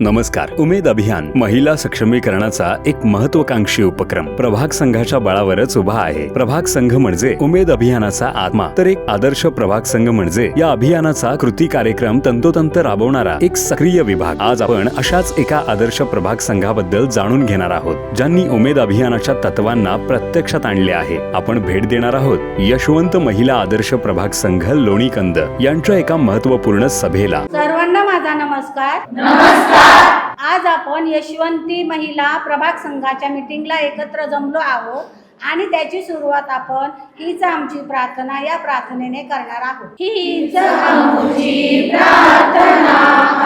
नमस्कार. उमेद अभियान महिला सक्षमीकरणाचा एक महत्वाकांक्षी उपक्रम. प्रभाग संघाच्या बळावरच उभा आहे. प्रभाग संघ म्हणजे उमेद अभियानाचा आत्मा. तर एक आदर्श प्रभाग संघ म्हणजे या अभियानाचा कृती कार्यक्रम तंतोतंत राबवणारा एक सक्रिय विभाग. आज आपण अशाच एका आदर्श प्रभाग संघाबद्दल जाणून घेणार आहोत ज्यांनी उमेद अभियानाच्या तत्वांना प्रत्यक्षात आणले आहे. आपण भेट देणार आहोत यशवंत महिला आदर्श प्रभाग संघ लोणीकंद यांच्या एका महत्त्वपूर्ण सभेला. माझा नमस्कार. नमस्कार. आज आपण यशवंती महिला प्रभाग संघाच्या मीटिंगला एकत्र जमलो आहोत आणि त्याची सुरुवात आपण हीच आमची प्रार्थना या प्रार्थनेने करणार आहोत. हीच आमची प्रार्थना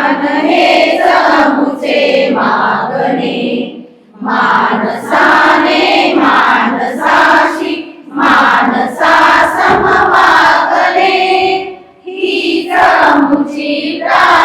अन हेच आमचे मागणे. मानसाने मानसाशी मानसा समवागणे हीच आमची प्रार्थना.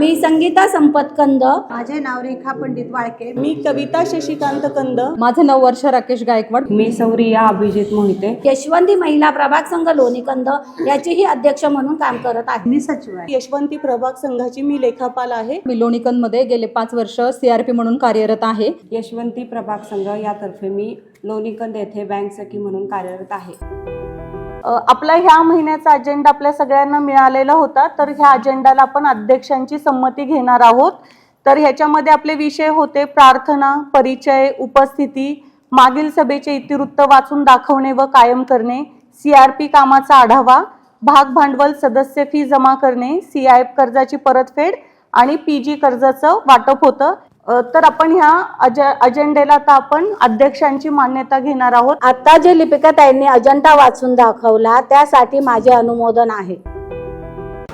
मी संगीता संपत कंद माझे नाव रेखा पंडित वाळके. मी कविता शशिकांत कंद. माझं नऊ वर्ष राकेश गायकवाड. मी सौरिया अभिजित मोहिते. यशवंती महिला प्रभाग संघ लोणीकंद याचीही अध्यक्ष म्हणून काम करत आहे. मी सचिव आहे. यशवंती प्रभाग संघाची मी लेखापाल आहे. मी लोणीकंदमध्ये गेले पाच वर्ष सीआरपी म्हणून कार्यरत आहे. यशवंती प्रभाग संघ यातर्फे मी लोणीकंद येथे बँक सखी म्हणून कार्यरत आहे. आपला ह्या महिन्याचा अजेंडा आपल्या सगळ्यांना मिळालेला होता तर ह्या अजेंडाला आपण अध्यक्षांची संमती घेणार आहोत. तर ह्याच्यामध्ये आपले विषय होते प्रार्थना परिचय उपस्थिती मागील सभेचे इतिवृत्त वाचून दाखवणे व कायम करणे सी आर पी कामाचा आढावा भाग भांडवल सदस्य फी जमा करणे सी आय एफ कर्जाची परतफेड आणि पी जी कर्जाचं वाटप होतं. तर आपण ह्या अज अजेंडेला आता आपण अध्यक्षांची मान्यता घेणार आहोत. आता जे लिपिका त्यांनी अजंता वाचून दाखवला त्यासाठी माझे अनुमोदन आहे.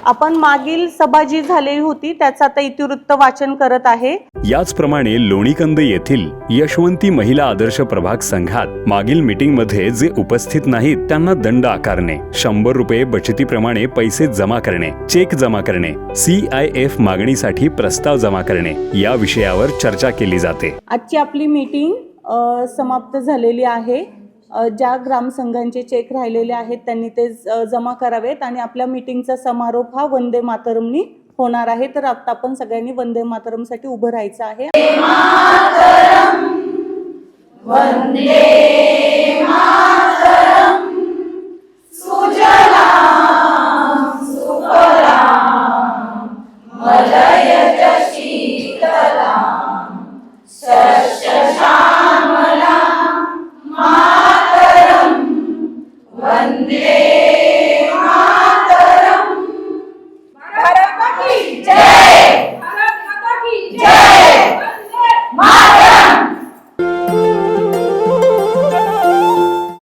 आपण मागील सभा जी झालेली होती त्याचं आता इतिवृत्त वाचन करत आहे. याचप्रमाणे लोणीकंद येथील यशवंती महिला आदर्श प्रभाग संघात मागील मीटिंगमध्ये जे उपस्थित नाहीत त्यांना दंड आकारणे शंभर रुपये बचतीप्रमाणे पैसे जमा करणे चेक जमा करणे सी आय एफ मागणीसाठी प्रस्ताव जमा करणे या विषयावर चर्चा केली जाते. आजची आपली मीटिंग समाप्त झालेली आहे. ज्या ग्रामसंघांचे चेक राहिलेले आहेत त्यांनी ते जमा करावेत आणि आपल्या मीटिंगचा समारोप हा वंदे मातरमनी होणार आहे. तर आता आपण सगळ्यांनी वंदे मातरमसाठी उभं राहायचं आहे.